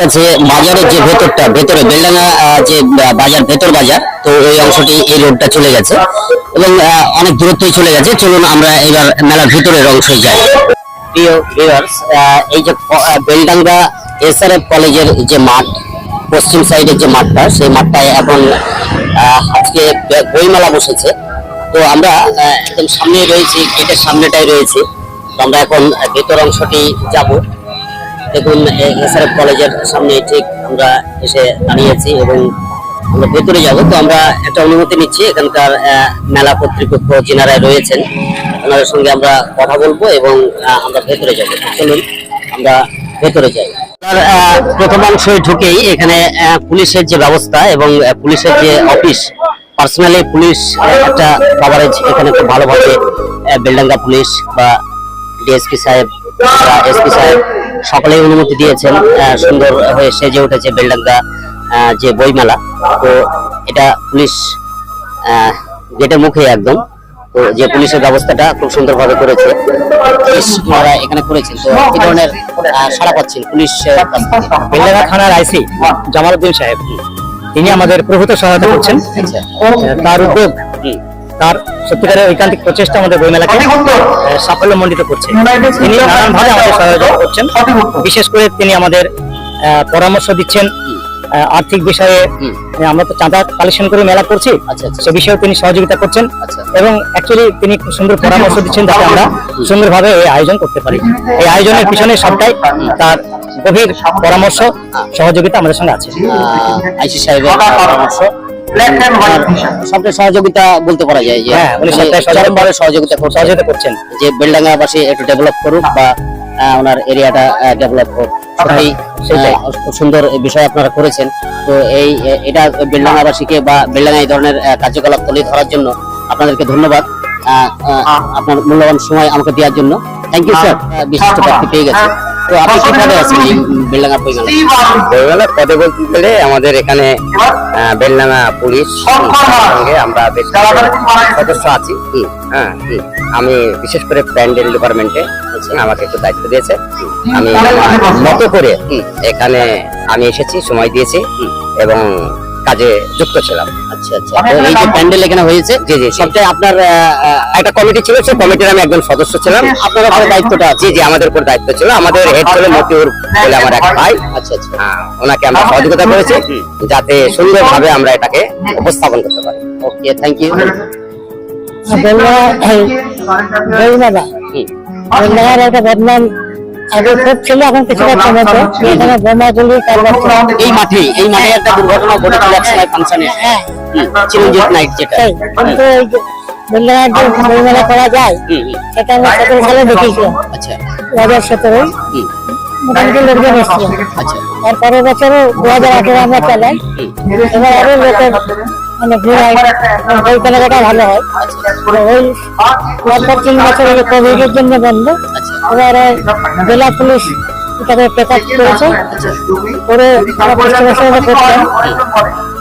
গেছে বাজারের যে ভেতরটা, ভেতরে বেলডাঙ্গা যে বাজার, ভেতর বাজার, তো ওই অংশটি এই রোডটা চলে গেছে এবং অনেক দূরত্বই চলে গেছে। চলুন আমরা এবার মেলার ভিতরের অংশে যাই। প্রিয় এই যে বেলডাঙ্গা এসআরএফ কলেজের যে মাঠ, পশ্চিম সাইডের যে মাঠটা, সেই মাঠটায় এখন আজকে বইমেলা বসেছে। তো আমরা একদম সামনে রয়েছি, গেটের সামনেটাই রয়েছে। তো আমরা এখন ভেতর অংশটি যাব। দেখুন এসআরএফ কলেজের সামনে ঠিক আমরা এসে দাঁড়িয়েছি এবং আমরা ভেতরে যাব। তো আমরা একটা অনুমতি নিচ্ছি এখানকার মেলা কর্তৃপক্ষ যিনারা রয়েছেন ওনাদের সঙ্গে আমরা কথা বলব এবং আমরা ভেতরে যাব। চলুন আমরা ভেতরে যাই। আহ, ঢুকেই এখানে পুলিশের যে ব্যবস্থা এবং পুলিশের যে অফিস পার্সোনালি পুলিশ একটা কভারেজ এখানে খুব ভালোভাবে বেলডাঙ্গা পুলিশ বা ডিএসপি সাহেব বা এসপি সাহেব সকলেই অনুমতি দিয়েছেন সুন্দর হয়ে সেজে উঠেছে বেলডাঙ্গা যে বইমেলা। তো এটা পুলিশ গেটের মুখে একদম। তো যে পুলিশের ব্যবস্থাটা খুব সুন্দরভাবে করেছে। পুলিশ ওনারা এখানে করেছেন। তো কি ধরনের সাড়া পাচ্ছেন পুলিশ? বেলডাঙ্গা থানার আইসি জামালউদ্দিন সাহেব। তিনি আমাদের প্রভূত সহায়তা করছেন। আচ্ছা। তার উদ্যোগ তার সত্যিকারের ঐকান্তিক প্রচেষ্টা আমাদের বইমেলাকে সাফল্যমণ্ডিত করছে। তিনি নানানভাবে আমাদের সহায়তা করছেন। বিশেষ করে তিনি আমাদের পরামর্শ দিচ্ছেন আর্থিক বিষয়ে। আমরা তো চাঁদা কালেকশন করে মেলা করছি। আচ্ছা আচ্ছা। সে বিষয়েও তিনি সহযোগিতা করছেন। আচ্ছা। এবং অ্যাকচুয়ালি তিনি খুব সুন্দর পরামর্শ দিচ্ছেন যাতে আমরা সুন্দরভাবে এই আয়োজন করতে পারি। এই আয়োজনের পিছনে সবটাই তার গভীর পরামর্শ সহযোগিতা আমাদের সঙ্গে আছে। আইসি সাহেবের পরামর্শ। সবটা সহযোগিতা বলতে পারা যায় যে হ্যাঁ, উনি সবটাই সহযোগিতা- চরমভাবে সহযোগিতা সহযোগিতা করছেন। যে বেলডাঙ্গাবাসী একটু ডেভেলপ করুক বা ওনার এরিয়াটা ডেভেলপ হোক। সত্যি সেটাই। আহ, খুব সুন্দর বিষয় আপনারা করেছেন। তো এই এটা বেলডাঙ্গাবাসীকে বা বেলডাঙ্গা এই ধরনের কার্যকলাপ তুলে ধরার জন্য আপনাদেরকে ধন্যবাদ। আপনার মূল্যবান সময় আমাকে দেওয়ার জন্য। থ্যাংক ইউ স্যার বিশিষ্ট পেয়ে গেছে। তো আপনি কি পদে আছেন? বেলডাঙ্গা বইমেলা পদে বলতে গেলে আমাদের এখানে বেলডাঙ্গা পুলিশ সঙ্গে আমরা বেশ সদস্য আছি। হ্যাঁ। আমি বিশেষ করে প্যান্ডেল ডিপার্টমেন্টে আমাকে একটু দায়িত্ব দিয়েছে। আমি মতো করে এখানে আমি এসেছি সময় দিয়েছি এবং কাজে যুক্ত ছিলাম। আচ্ছা আচ্ছা। তো এই যে প্যান্ডেল এখানে হয়েছে জি জি সবটাই আপনার একটা কমিটি ছিল সেই কমিটির আমি একজন সদস্য ছিলাম। আপনার উপরে দায়িত্বটা আছে জি জি আমাদের উপর দায়িত্ব ছিল। আমাদের হেড ছিল মতিউর বলে আমার এক ভাই। আচ্ছা আচ্ছা। ওনাকে আমরা সহযোগিতা করেছি যাতে সুন্দরভাবে আমরা এটাকে উপস্থাপন করতে পারি। ওকে থ্যাংক ইউ একটা বদনাম আগে খুব ছিল এখন কিছুটা কমেছে এখানে বোমাগুলি এই মাঠে এই মাঠে একটা দুর্ঘটনা ঘটেছিল এক সময় ফাংশনে। হ্যাঁ। চিরঞ্জিত নাইট যেটা। কিন্তু এই যে যে বইমেলা করা যায় সেটা আমরা সতেরো সালে দেখেছিলাম আচ্ছা। দু হাজার সতেরো মোটামুটি লোকজন এসেছিল। আচ্ছা। আর পরের বছরও দু হাজার আঠেরো আমরা চালাই। এবার আরও লোকের মানে ভিড় হয়। ওই কেনাকাটা ভালো হয়। ওই পরপর তিন বছর জন্য বন্ধ আচ্ছা জেলা পুলিশ এটাকে টেক আপ করেছে। করে আমরা চেষ্টা বছর করতাম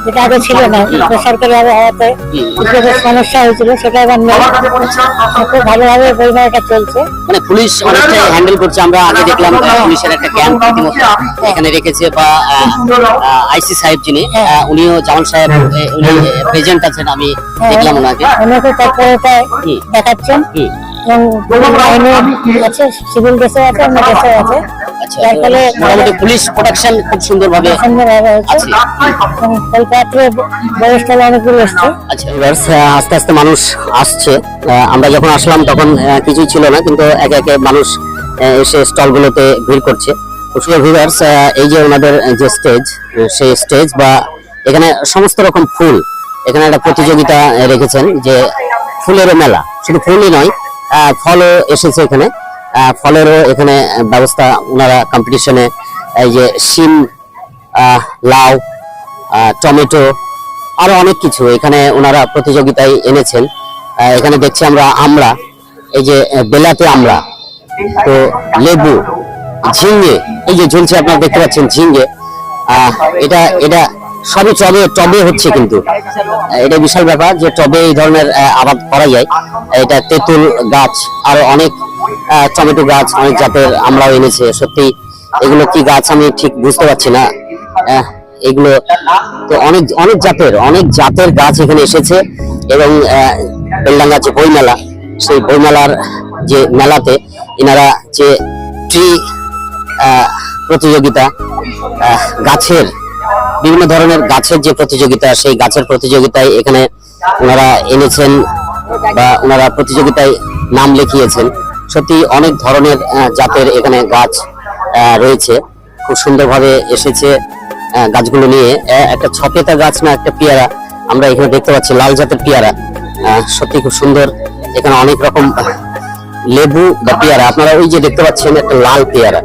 যেটা আগে ছিল না ভাবে হওয়াতে সমস্যা হয়েছিল সেটা এবার নেই খুব ভালোভাবে বইমেলাটা চলছে। মানে পুলিশ অনেকটাই হ্যান্ডেল করছে আমরা আগে দেখলাম পুলিশের একটা ক্যাম্প রীতিমতো এখানে রেখেছে বা আইসি সাহেব যিনি উনিও জামান সাহেব উনি প্রেজেন্ট আছেন আমি দেখলাম ওনাকে। অনেকে তৎপরতা দেখাচ্ছেন। এবং আছে সিভিল ড্রেসে আছে অন্য ড্রেসে আছে। যার ফলে মোটামুটি পুলিশ প্রোটেকশন খুব আছে। কলকাতাতে অনেকগুলো এসছে। আচ্ছা আস্তে আস্তে মানুষ আসছে। আমরা যখন আসলাম তখন কিছুই ছিল না কিন্তু একে একে মানুষ এসে স্টলগুলোতে ভিড় করছে। প্রিয় ভিউয়ার্স এই যে ওনাদের যে স্টেজ সেই স্টেজ বা এখানে সমস্ত রকম ফুল এখানে একটা প্রতিযোগিতা রেখেছেন যে ফুলের মেলা। শুধু ফুলই নয় আহ, ফলও এসেছে এখানে। ফলেরও এখানে ব্যবস্থা, ওনারা কম্পিটিশনে এই যে শিম লাউ টমেটো আরও অনেক কিছু এখানে ওনারা প্রতিযোগিতায় এনেছেন। এখানে দেখছি আমরা আমরা এই যে বেলাতে আমরা তো লেবু ঝিঙ্গে এই যে ঝুলছে আপনারা দেখতে পাচ্ছেন ঝিঙ্গে এটা এটা সবই টবে টবে হচ্ছে কিন্তু। এটা বিশাল ব্যাপার যে টবে এই ধরনের আবাদ করা যায়। এটা তেঁতুল গাছ, আরও অনেক টমেটো গাছ অনেক জাতের আমরাও এনেছে। সত্যি, এগুলো কি গাছ আমি ঠিক বুঝতে পারছি না। এগুলো তো অনেক অনেক জাতের অনেক জাতের গাছ এখানে এসেছে এবং বেলডাঙ্গা যে বইমেলা, সেই বইমেলার যে মেলাতে এনারা যে ট্রি প্রতিযোগিতা গাছের, বিভিন্ন ধরনের গাছের যে প্রতিযোগিতা, সেই গাছের প্রতিযোগিতায় এখানে ওনারা এনেছেন বা ওনারা প্রতিযোগিতায় নাম লিখিয়েছেন। সত্যি অনেক ধরনের জাতের এখানে গাছ রয়েছে। খুব সুন্দরভাবে এসেছে গাছগুলো নিয়ে। একটা ছপেতা গাছ না, একটা পেয়ারা, আমরা এখানে দেখতে পাচ্ছি, লাল জাতের পেয়ারা। সত্যি খুব সুন্দর। এখানে অনেক রকম লেবু বা পেয়ারা। আপনারা ওই যে দেখতে পাচ্ছেন, একটা লাল পেয়ারা।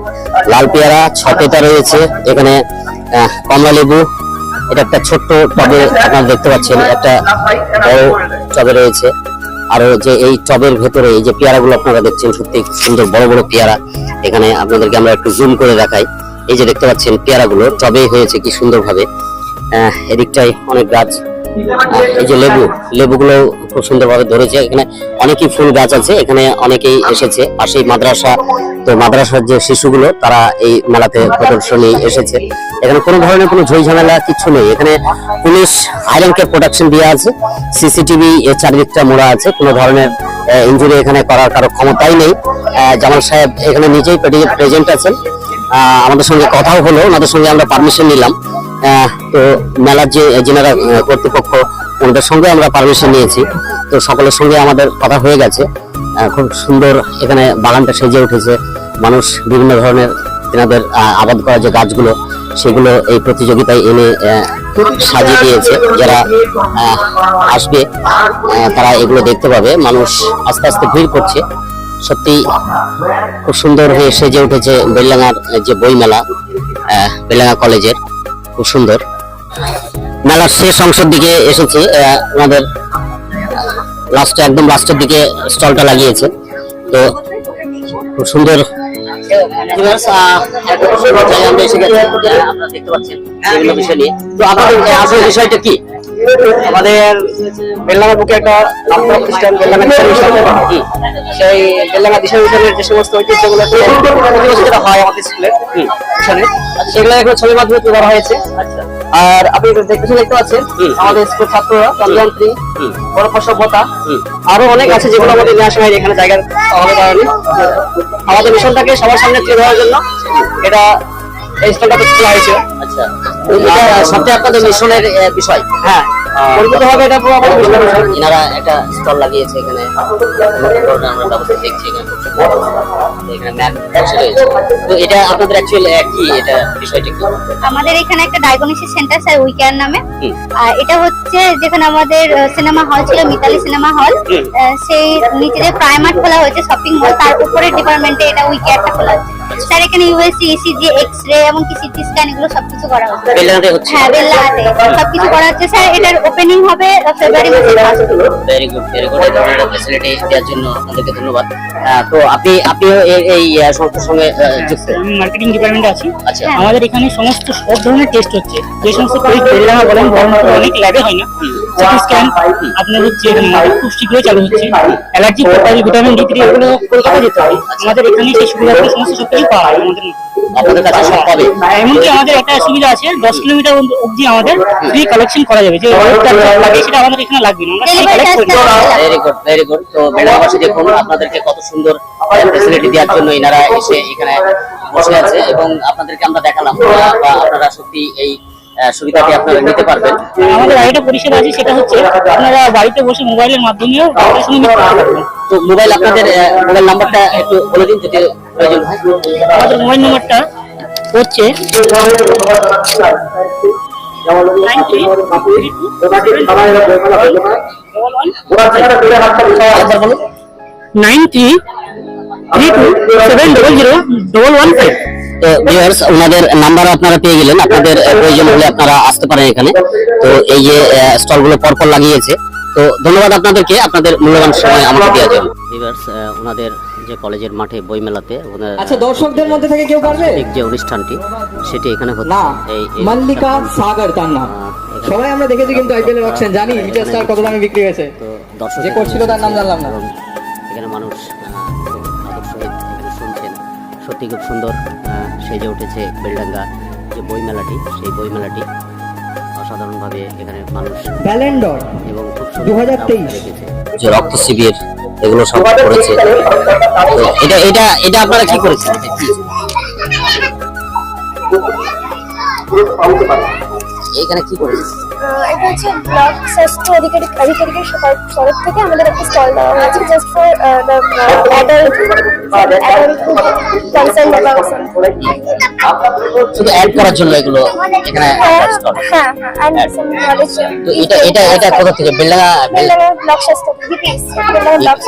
লাল পেয়ারা, ছপেতা রয়েছে। এখানে কমলা লেবু। এটা একটা ছোট্ট টবে আপনারা দেখতে পাচ্ছেন, একটা বড় টবে রয়েছে। আরও যে এই টবের ভেতরে এই যে পেয়ারাগুলো আপনারা দেখছেন সত্যি সুন্দর বড় বড় পেয়ারা। এখানে আপনাদেরকে আমরা একটু জুম করে দেখাই। এই যে দেখতে পাচ্ছেন পেয়ারাগুলো টবে হয়েছে কি সুন্দরভাবে। আহ, এদিকটায় অনেক গাছ। এই যে লেবু লেবুগুলো খুব সুন্দরভাবে ধরেছে। এখানে অনেকই ফুল গাছ আছে এখানে অনেকেই এসেছে। পাশেই মাদ্রাসা তো মাদ্রাসার যে শিশুগুলো, তারা এই মেলাতে প্রদর্শনী এসেছে। এখানে কোনো ধরনের কোনো ঝই ঝামেলা কিছু নেই। এখানে পুলিশ আয়রনকে প্রোটেকশন দেওয়া আছে সিসিটিভি এর চারিদিকটা মোড়া আছে, কোনো ধরনের ইঞ্জুরি এখানে করার কারও ক্ষমতাই নেই। জামাল সাহেব এখানে নিজেই প্রেজেন্ট আছেন। আমাদের সঙ্গে কথাও হলো, ওনাদের সঙ্গে আমরা পারমিশন নিলাম। তো মেলার যে যেনারা কর্তৃপক্ষ, ওনাদের সঙ্গে আমরা পারমিশন নিয়েছি। তো সকলের সঙ্গে আমাদের কথা হয়ে গেছে। খুব সুন্দর এখানে বাগানটা সেজে উঠেছে। মানুষ বিভিন্ন ধরনের তেনাদের আহ, আবাদ করা যে গাছগুলো সেগুলো এই প্রতিযোগিতায় এনে সাজিয়ে দিয়েছে। যারা আসবে তারা এগুলো দেখতে পাবে। মানুষ আস্তে আস্তে ভিড় করছে। সত্যি খুব সুন্দর হয়ে সেজে উঠেছে বেলডাঙ্গার যে বই মেলা আহ, বেলডাঙ্গা কলেজের। খুব সুন্দর। মেলার শেষ অংশের দিকে এসেছে আমাদের লাস্টে একদম লাস্টের দিকে স্টলটা লাগিয়েছে তো খুব সুন্দর Viewers, আহ, একটা সুন্দর জায়গায় আমরা এসে গেছি। আপনারা দেখতে পাচ্ছেন বিভিন্ন বিষয় নিয়ে। তো আপনাদের বিষয়টা কি আমাদের বুকে একটা। সেই দিশা মিশনের যে সমস্ত ঐতিহ্যগুলো হয় আমাদের স্কুলে মিশনে সেগুলো এখন ছবির মাধ্যমে তুলে ধরা হয়েছে আর আপনি দেখতে দেখতে পাচ্ছেন? আমাদের স্কুল ছাত্ররা হুম। সভ্যতা আরও অনেক আছে যেগুলো আমাদের নেওয়ার সময় এখানে জায়গার অভাবের কারণে। আমাদের মিশনটাকে সবার সামনে তুলে ধরার জন্য এটা এই স্টলটা খোলা হয়েছে আচ্ছা। সবচেয়ে আপনাদের মিশনের বিষয়। হ্যাঁ। পরিচিত হবে এটা পুরো আমাদের বিষয়। এনারা একটা স্টল লাগিয়েছে এখানে। আমরা ব্যবস্থা দেখছি এখানে। এখানে ম্যাপ তো এটা আপনাদের অ্যাকচুয়ালি কি এটা বিষয়টা কি? আমাদের এখানে একটা ডায়াগনোসিস সেন্টার স্যার উইকেয়ার নামে। আর এটা হচ্ছে যেখানে আমাদের সিনেমা হল ছিল মিতালি সিনেমা হল। সেই নিচে যে প্রাইমার্ট খোলা হয়েছে শপিং মল তার উপরে ডিপার্টমেন্টে এটা উইকেয়ারটা খোলা হচ্ছে স্যার এখানে ইউএসসি ইসিজি এক্স রে এমনকি সিটি স্ক্যান এগুলো সবকিছু করা হচ্ছে। হচ্ছে। হ্যাঁ সবকিছু করা হচ্ছে। স্যার এটার ওপেনিং হবে ফেব্রুয়ারি মাসের first very good very good এই ধরনের ফ্যাসিলিটি দেওয়ার জন্য আপনাদেরকে ধন্যবাদ। তো আপনি আপনিও এই- এই সংস্থার সঙ্গে যুক্ত? আমি মার্কেটিং ডিপার্টমেন্টে আছি। আচ্ছা। আমাদের এখানে সমস্ত সব ধরনের টেস্ট হচ্ছে। যে সমস্ত টেস্ট বলেন বরং অনেক ল্যাবে হয় না। সিটি স্ক্যান আপনার হচ্ছে মার্কেট খুব শীঘ্রই চালু হচ্ছে। অ্যালার্জি ভিটামিন ডি থ্রি এগুলো কলকাতা যেতে হয় আমাদের এখানে সেই সুবিধাগুলো সমস্ত সব কিছু পাওয়া যায়। আমাদের আপনাদের কাছে সব পাবে। এমনকি আমাদের একটা সুবিধা আছে দশ কিলোমিটার অবধি আমাদের ফ্রি কালেকশন করা যাবে। যে লাগে সেটা আমাদের এখানে লাগবে না। ভেরি গুড ভেরি গুড তো দেখুন আপনাদেরকে কত সুন্দর ফ্যাসিলিটি দেওয়ার জন্য এনারা এসে এখানে বসে আছে এবং আপনাদেরকে আমরা দেখালাম। আপনারা সত্যি এই সুবিধাটি আপনারা নিতে পারবেন। আমাদের আরেকটা পরিষেবা আছে সেটা হচ্ছে আপনারা বাড়িতে বসে মোবাইলের মাধ্যমেও ডাক্তারের সঙ্গে মিট করতে পারবেন। তো মোবাইল আপনাদের মোবাইল নাম্বারটা একটু বলে দিন যদি প্রয়োজন হয়। আমাদের মোবাইল নাম্বারটা হচ্ছে নাইন থ্রি তো ভিউয়ার্স ওনাদের নাম্বার আপনারা পেয়ে গেলেন। আপনাদের প্রয়োজন হলে আপনারা আসতে পারেন এখানে। তো এই যে স্টলগুলো পরপর লাগিয়েছে। তো ধন্যবাদ আপনাদেরকে। আপনাদের মূল্যবান সময় আমাকে দেওয়ার জন্য। ভিউয়ার্স ওনাদের যে কলেজের মাঠে বই মেলাতে আচ্ছা দর্শকদের মধ্যে থেকে কেউ পারবে? যে অনুষ্ঠানটি সেটি এখানে হচ্ছে। এই এই মল্লিকা সাগর তার নাম। সবাই আমরা দেখেছি কিন্তু অকশন জানি মিটার স্টার কত দামে বিক্রি হয়েছে। তো দর্শক যে করছিল তার নাম জানলাম না। এখানে মানুষ সত্যি খুব সুন্দর আহ, সেজে উঠেছে বেলডাঙ্গা যে বইমেলাটি সেই বইমেলাটি অসাধারণভাবে এখানে মানুষ ব্যালেন্ডর এবং খুব 2023 রেখেছে। যে রক্ত শিবির এগুলো সব করেছে। এটা এটা এটা আপনারা কি করেছেন? এটা কি? এইখানে কি করেছেন এটা হচ্ছে ব্লক স্বাস্থ্য আধিকারিক আধিকারিকের তরফ থেকে আমাদের একটা স্টল দেওয়া হয়েছে জাস্ট ফর অ্যাডাল্ট অ্যাবাউট শুধু অ্যাড করার জন্য এগুলো এখানে হ্যাঁ stall। হ্যাঁ অ্যান্ড সাম নলেজ তো এটা এটা এটা কোথা থেকে? বেলডাঙ্গা বেল- ব্লক স্বাস্থ্য বিপিএস বেলডাঙ্গা ব্লক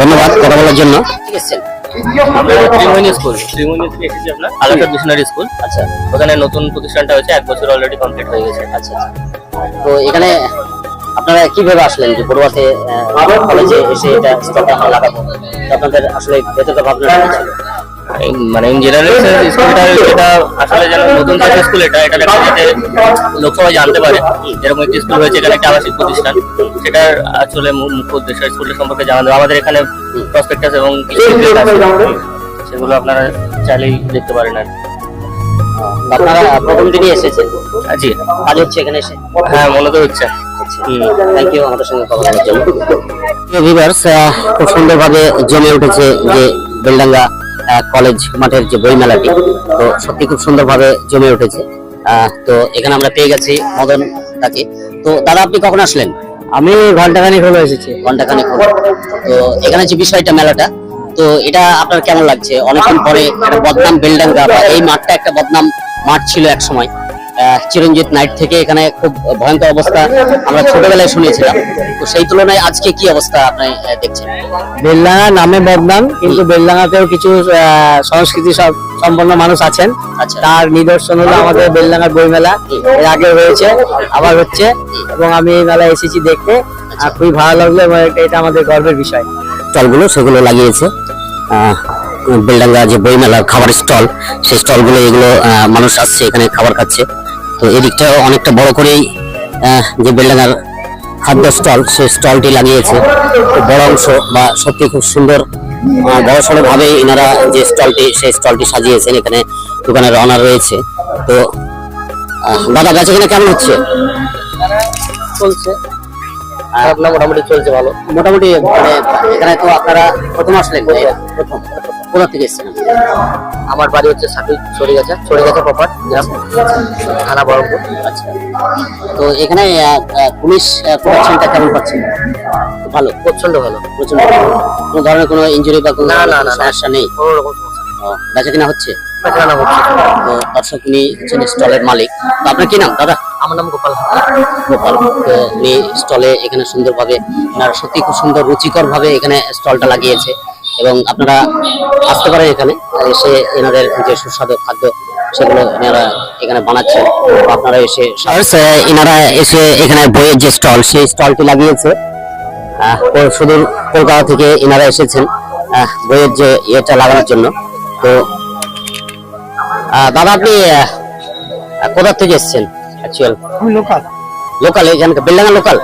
ধন্যবাদ কথা বলার জন্য। ঠিক আছে। ত্রিমোহিনী স্কুল এসেছি আপনার আলাদা মিশনারি স্কুল। আচ্ছা ওখানে নতুন প্রতিষ্ঠানটা হয়েছে, এক বছর অলরেডি কমপ্লিট হয়ে গেছে। আচ্ছা আচ্ছা। তো এখানে আপনারা কীভাবে আসলেন যে পড়ুয়াতে কলেজে এসে এটা স্টকটা আপনাদের আসলে ভেতরটা ভাবনা মানে ইন জেনারেল স্কুলটা এটা আসলে যেন নতুন যে স্কুল এটা এটা একটা যাতে লোক সবাই জানতে পারে। যেরকম একটি স্কুল হয়েছে এখানে একটা আবাসিক প্রতিষ্ঠান। সেটার আসলে মুখ্য উদ্দেশ্য স্কুলটা সম্পর্কে জানা দেওয়া আমাদের এখানে প্রসপেক্টাস এবং। সেগুলো আপনারা চাইলেই দেখতে পারেন আর আপনারা প্রথম দিনই এসেছেন? জি। কাজ হচ্ছে এখানে এসে? হ্যাঁ মনে তো হচ্ছে থ্যাংক ইউ আমাদের সঙ্গে কথা বলার জন্য। খুব সুন্দরভাবে জমে উঠেছে যে বেলডাঙ্গা কলেজ মাঠের যে বই মেলাটি তো সত্যি খুব সুন্দরভাবে জমে উঠেছে। তো এখানে আমরা পেয়ে গেছি মদন তাকে। তো দাদা আপনি কখন আসলেন? আমি ঘন্টাখানিক হলো এসেছি। ঘন্টাখানেক হলো। তো এখানে যে বিষয়টা মেলাটা তো এটা আপনার কেমন লাগছে? অনেকদিন পরে একটা বদনাম বেলডাঙ্গা বা এই মাঠটা একটা বদনাম মাঠ ছিল এক সময়। চিরঞ্জিত নাইট থেকে এখানে খুব ভয়ঙ্কর অবস্থা আমরা ছোটবেলায় শুনেছিলাম। তো সেই তুলনায় আজকে কি অবস্থা আপনি দেখছেন? বেলডাঙ্গা নামে বদনাম কিন্তু বেলডাঙ্গাতেও কিছু সংস্কৃতি সব সম্পন্ন মানুষ আছেন। আচ্ছা। তার নিদর্শন হলো আমাদের বেলডাঙ্গার বইমেলা। এর আগে হয়েছে আবার হচ্ছে এবং আমি এই মেলায় এসেছি দেখতে। আর খুবই ভালো লাগল এবং এটা- আমাদের গর্বের বিষয়। স্টলগুলো সেগুলো লাগিয়েছে। বেলডাঙ্গা যে বইমেলার খাবার স্টল সেই স্টলগুলো এগুলো আহ, মানুষ আসছে এখানে খাবার খাচ্ছে। তো এদিকটাও অনেকটা বড় করেই যে বেলডাঙ্গার খাদ্য স্টল সেই স্টলটি লাগিয়েছে। বড় অংশ বা সত্যি খুব সুন্দর বড় সড়ো ভাবে এনারা যে স্টলটি সেই স্টলটি সাজিয়েছেন এখানে দোকানের অনার রয়েছে। তো দাদা বেচা কিনা কেমন হচ্ছে? চলছে। মোটামুটি চলছে ভালো? মোটামুটি মানে এখানে তো আপনারা প্রথম আসলেন প্রথম। কোথা থেকে এসেছেন আমার বাড়ি হচ্ছে সাথে চলে গেছে চলে গেছে প্রপার থানা বহরমপুর। আচ্ছা। তো এখানে পুলিশ প্রোটেকশনটা কেমন পাচ্ছেন? ভালো প্রচণ্ড ভালো। প্রচণ্ড ভালো। কোনো ধরনের কোনো ইনজুরি বা কোনো না, না। সমস্যা নেই? কোনো রকম সমস্যা নেই। বেচা কিনা হচ্ছে? বেচাকেনা হচ্ছে। তো দর্শক উনি হচ্ছেন স্টলের মালিক। তো আপনার কি নাম দাদা? আমার নাম গোপাল গোপাল। উনি স্টলে এখানে সুন্দরভাবে সত্যি খুব সুন্দর রুচিকর ভাবে এখানে স্টলটা লাগিয়েছে। এবং আপনারা আসতে পারেন এখানে। এসে এনাদের যে সুস্বাদু খাদ্য সেগুলো এনারা এখানে বানাচ্ছেন। আপনারা এসে এনারা এসে এখানে বইয়ের যে স্টল সেই স্টলটি লাগিয়েছে। তো কলকাতা থেকে এনারা এসেছেন বইয়ের যে ইয়েটা লাগানোর জন্য। তো আহ, দাদা আপনি কোথা থেকে এসেছেন অ্যাকচুয়াল লোকাল লোকাল এখানকার বেলডাঙ্গা লোকাল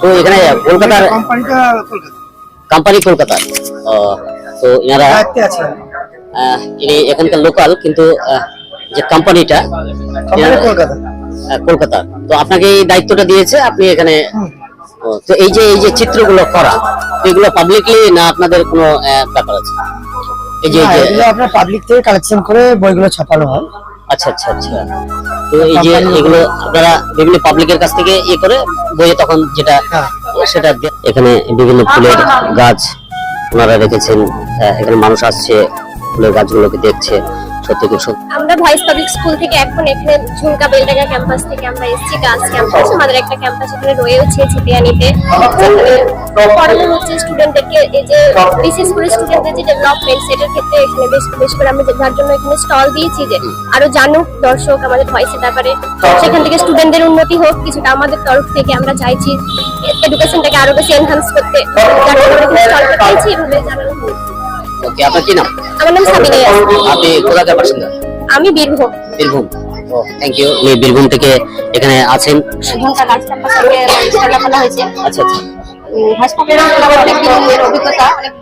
তো এখানে কলকাতার কোম্পানিটা কলকাতা। কোম্পানি কলকাতা ও, তো এনারা ইনি এখানকার লোকাল কিন্তু যে কোম্পানিটা কলকাতা। কলকাতা। তো আপনাকে এই দায়িত্বটা দিয়েছে আপনি এখানে তো এই যে এই যে চিত্রগুলো করা এগুলো পাবলিকলি না আপনাদের কোনো ব্যাপার আছে? এই যে এগুলো আপনার পাবলিক থেকে কালেকশন করে বইগুলো ছাপানো হয়। আচ্ছা আচ্ছা আচ্ছা। তো এই যে এগুলো আপনারা বিভিন্ন পাবলিকের কাছ থেকে ইয়ে করে বইয়ে তখন যেটা হ্যাঁ। সেটা এখানে বিভিন্ন ফুলের গাছ ওনারা রেখেছেন এখানে মানুষ আসছে ফুলের গাছগুলোকে দেখছে। আমরা ভয়েস পাবলিক স্কুল থেকে এখন এখানে ঝুমকা বেলডাঙ্গা ক্যাম্পাস থেকে আমরা গার্লস ক্যাম্পাস আমাদের একটা ক্যাম্পাস এখানে রয়েছে পড়ানো হচ্ছে স্টুডেন্টদেরকে এই যে বিশেষ করে স্টুডেন্টদের যে ডেভেলপমেন্ট সেটার ক্ষেত্রে এখানে বেশ বেশ করে আমরা যার জন্য এখানে স্টল দিয়েছি যে আরও জানুক দর্শক আমাদের ভয়েসের ব্যাপারে। সেখান থেকে স্টুডেন্টদের উন্নতি হোক, কিছুটা আমাদের তরফ থেকে আমরা চাইছি এডুকেশনটাকে আরও বেশি এনহান্স করতে। যার জন্য এখানে স্টলটা পেয়েছি জানানো। ওকে আপনার কি নাম? আমার নাম সাবিনা। আপনি কোথাকার বাসিন্দা আমি বীরভূম। বীরভূম। থ্যাংক ইউ উনি বীরভূম থেকে এখানে আছেন। ঝুমকা গার্লস থেকে খোলা হয়েছে। আচ্ছা আচ্ছা। ভয়েস পাবলিকের অনেকদিন এর অভিজ্ঞতা। অনেক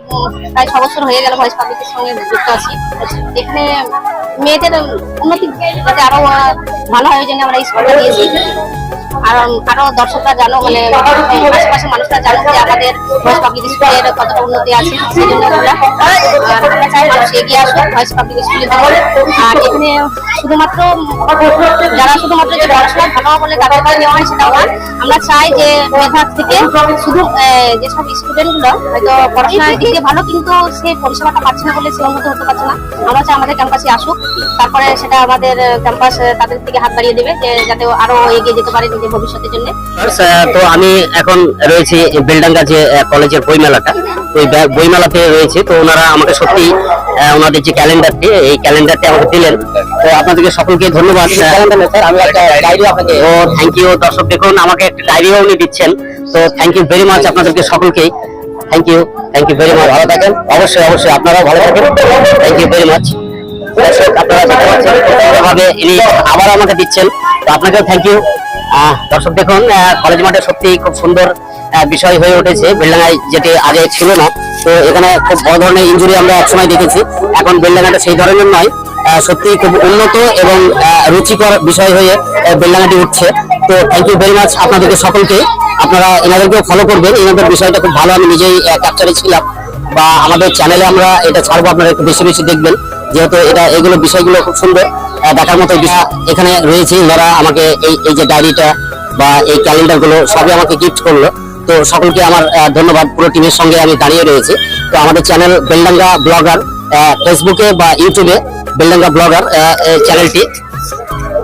প্রায় ছ বছর হয়ে গেল ভয়েস পাবলিকের সঙ্গে যুক্ত আছি। এখানে মেয়েদের উন্নতি যাতে আরও ভালো হয় জন্য আমরা এই স্কুলটা দিয়েছি। আর আরও দর্শকরা জানো মানে আশেপাশে মানুষরা জানো যে আমাদের ভয়েস পাবলিক স্কুলের কতটা উন্নতি আছে সেই জন্য আমরা আমরা চাই মানুষ এগিয়ে আসুক ভয়েস পাবলিক স্কুলে আর এখানে শুধুমাত্র, যারা শুধুমাত্র যে পড়াশোনা ভালো বলে তাদেরকে নেওয়া হয় সেটা না আমরা চাই যে মেধার থেকে শুধু যেসব স্টুডেন্টগুলো হয়তো পড়াশোনার দিকে ভালো, কিন্তু সে পরিষেবাটা পাচ্ছে না বলে সে উন্নত হতে পারছে না। আমরা চাই আমাদের ক্যাম্পাসে আসুক। তারপরে সেটা আমাদের ক্যাম্পাস তাদের থেকে হাত বাড়িয়ে দেবে যে যাতে আরও এগিয়ে যেতে পারে নিজের ভবিষ্যতের জন্য? তো আমি এখন রয়েছি বেলডাঙ্গা যে কলেজের বইমেলাটা ওই বইমেলাতে রয়েছে। তো ওনারা আমাকে সত্যি ওনাদের যে ক্যালেন্ডারটি এই ক্যালেন্ডারটি আমাকে দিলেন। তো আপনাদেরকে সকলকে ধন্যবাদ আমি একটা ডায়েরি আপনাকে ও থ্যাংক ইউ দর্শক। দেখুন আমাকে একটা ডায়েরিও উনি দিচ্ছেন। তো থ্যাংক ইউ ভেরি মাচ আপনাদেরকে সকলকেই। Thank you thank you very much ভালো থাকেন। অবশ্যই অবশ্যই আপনারাও ভালো থাকেন। থ্যাংক ইউ ভেরি মাচ দর্শক আপনারা দেখতে পাচ্ছেন ইনি আবার আমাকে দিচ্ছেন। তো আপনাকেও থ্যাংক ইউ দর্শক দেখুন কলেজ মাঠে সত্যি খুব সুন্দর বিষয় হয়ে উঠেছে। বেলডাঙ্গায় যেটি আগে ছিল না। তো এখানে খুব বড় ধরনের ইঞ্জুরি আমরা একসময় দেখেছি। এখন বেলডাঙ্গাটা সেই ধরনের নয়। সত্যি খুব উন্নত এবং রুচিকর বিষয় হয়ে বেলডাঙ্গাটি উঠছে। তো থ্যাংক ইউ ভেরি মাচ আপনাদেরকে সকলকে। আপনারা এনাদেরকেও ফলো করবেন। এনাদের বিষয়টা খুব ভালো আমি নিজেই ক্যাপচারে ছিলাম। বা আমাদের চ্যানেলে আমরা এটা ছাড়বো। আপনারা একটু বেশি বেশি দেখবেন। যেহেতু এটা, এগুলো বিষয়গুলো খুব সুন্দর। দেখার মতো এখানে রয়েছে। ওনারা আমাকে এই এই যে ডায়েরিটা বা এই ক্যালেন্ডারগুলো সবই আমাকে গিফট করল। তো সকলকে আমার ধন্যবাদ। পুরো টিমের সঙ্গে আমি দাঁড়িয়ে রয়েছি। তো আমাদের চ্যানেল বেলডাঙ্গা ব্লগার ফেসবুকে বা ইউটিউবে বেলডাঙ্গা ব্লগার চ্যানেলটি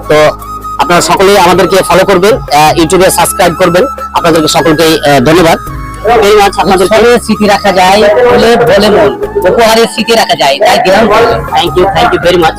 তো আপনারা সকলেই আমাদেরকে ফলো করবেন ইউটিউবে সাবস্ক্রাইব করবেন। আপনাদেরকে সকলকে ধন্যবাদ। আপনাদের রাখা যায়, বলে বলে উপহারের স্মৃতি রাখা যায়। তাই thank you thank you very much